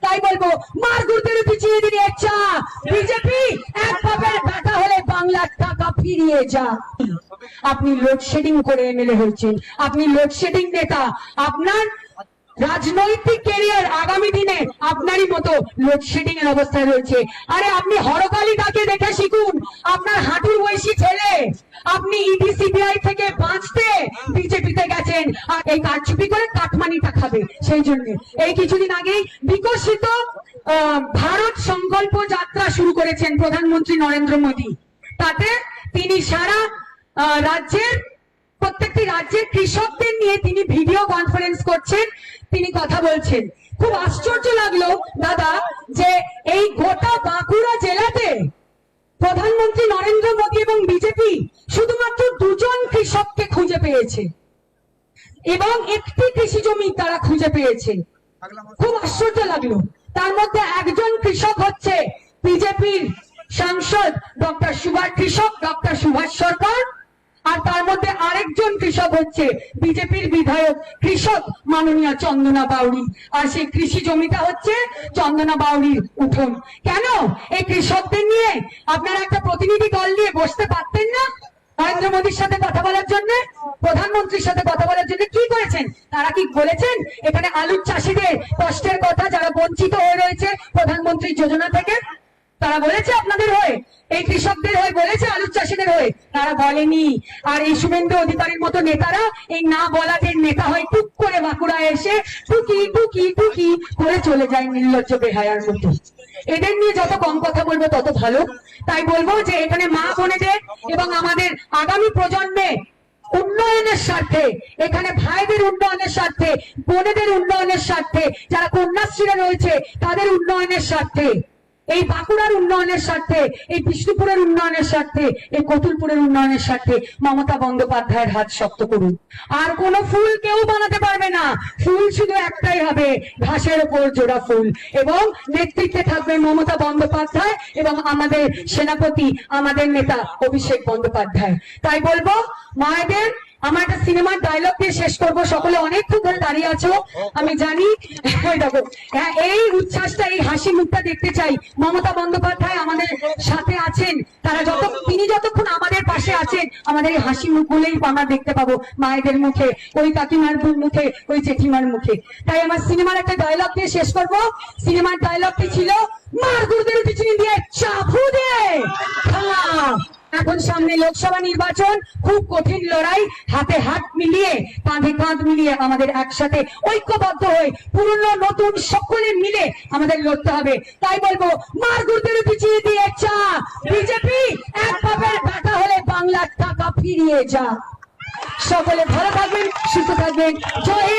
তাই বলব, মার গুরুদের পিছিয়ে দিয়ে চা। বিজেপি এক বাপের বেটা হলে বাংলার টাকা ফিরিয়ে যা। আপনি লোডশেডিং করে এমএলএ হয়েছেন। আপনি লোডশেডিং নেতা। আপনার রাজনৈতিক কেরিয়ার আগামী দিনে আপনারই মতো লোডশেডিং এর অবস্থায় রয়েছে। আরে আপনি হরকালিকাকে দেখে শিখুন। আপনার হাঁটুর বয়সী ছেলে। আপনি ইডি সিবিআই থেকে বাঁচতে বিজেপিতে গেছেন। আর এই কারচুপি করে কাটমানিটা খাবে সেই জন্য। এই কিছুদিন আগেই বিকশিত ভারত সংকল্প যাত্রা শুরু করেছেন প্রধানমন্ত্রী নরেন্দ্র মোদী। তাতে তিনি সারা রাজ্যের, প্রত্যেকটি রাজ্যের কৃষকদের নিয়ে তিনি ভিডিও কনফারেন্স করছেন, তিনি কথা বলছেন। খুব আশ্চর্য লাগল, দাদা, যে এই গোটা বাঁকুড়া জেলাতে প্রধানমন্ত্রী নরেন্দ্র মোদী এবং বিজেপি শুধুমাত্র দুজন কৃষককে খুঁজে পেয়েছে। এবং একটি কৃষি জমি তারা খুঁজে পেয়েছে। খুব আশ্চর্য লাগল। তার মধ্যে একজন কৃষক হচ্ছে বিজেপির সাংসদ ডক্টর সুভাষ কৃষক ডক্টর সুভাষ সরকার। আর তার মধ্যে আরেকজন কৃষক হচ্ছে বিজেপির বিধায়ক কৃষক মাননীয় চন্দনা বাউরি। আর সেই কৃষি জমিটা হচ্ছে চন্দনা বাউরির উঠোন। কেন? এই কৃষকদের নিয়ে আপনারা একটা প্রতিনিধি দল নিয়ে বসতে পারতেন না নরেন্দ্র মোদীর সাথে কথা বলার জন্য? প্রধানমন্ত্রীর সাথে কথা বলার জন্য কি করেছেন? তারা কি বলেছেন? এখানে আলুর চাষিদের কষ্টের কথা যারা বঞ্চিত হয়ে রয়েছে প্রধানমন্ত্রীর যোজনা থেকে, তারা বলেছে আপনাদের হয়ে, এই কৃষকদের হয়ে বলেছে আলুর চাষিদের হয়ে। তারা বলেনি। আর এই শুভেন্দু অধিকারীর মতো নেতারা এই না বলাদের নেতা হয় টুক করে বাঁকুড়ায় এসে টুকি টুকি টুকি করে চলে যায় নির্লজ্জ বেহায়ার মতো। এদের নিয়ে যত কম কথা বলব তত ভালো। তাই বলব যে এখানে মা বোনেদের এবং আমাদের আগামী প্রজন্মে উন্নয়নের স্বার্থে, এখানে ভাইদের উন্নয়নের স্বার্থে, বোনেদের উন্নয়নের স্বার্থে, যারা কন্যাশ্রীরা রয়েছে, তাদের উন্নয়নের স্বার্থে। এই বাঁকুড়ার উন্নয়নের স্বার্থে, এই বিষ্ণুপুরের উন্নয়নের স্বার্থে, এই কতুলপুরের উন্নয়নের স্বার্থে মমতা বন্দ্যোপাধ্যায়ের হাত শক্ত করুন। আর কোন ফুল কেউ বানাতে পারবে না। ফুল শুধু একটাই হবে, ঘাসের ওপর জোড়া ফুল। এবং নেতৃত্বে থাকবে মমতা বন্দ্যোপাধ্যায় এবং আমাদের সেনাপতি, আমাদের নেতা অভিষেক বন্দ্যোপাধ্যায়। তাই বলব, মায়েদের, আমার সিনেমার ডায়লগ দিয়ে শেষ করব। সকলে অনেকক্ষণ ধরে দাঁড়িয়ে আছো। আমি জানি দেখো হ্যাঁ, এই উচ্ছ্বাসটা এই হাসি মুখটা দেখতে চাই। মমতা বন্দ্যোপাধ্যায় আমাদের সাথে আছেন। তারা যত তিনি যতক্ষণ আমাদের পাশে আছেন আমাদের এই হাসি মুখগুলোই আমরা দেখতে পাবো মায়েদের মুখে ওই কাকিমার মুখে ওই জেঠিমার মুখে। তাই আমার সিনেমার একটা ডায়লগ দিয়ে শেষ করব। সিনেমার ডায়লগটি ছিল মার গুরুদের পিছনে দিয়ে হ্যাঁ এখন সামনে লোকসভা নির্বাচন, খুব কঠিন লড়াই, হাতে হাত মিলিয়ে, কাঁধে কাঁধ মিলিয়ে আমাদের একসাথে ঐক্যবদ্ধ হয়ে, পুরনো, নতুন সকলে মিলে আমাদের লড়তে হবে। তাই বলব, মার গুরুদের পিছিয়ে দিয়ে চা বিজেপি এক বাপের বেটা হলে বাংলার টাকা ফিরিয়ে যা। সকলে ভালো থাকবেন, সুস্থ থাকবেন। জয় হিন্দ।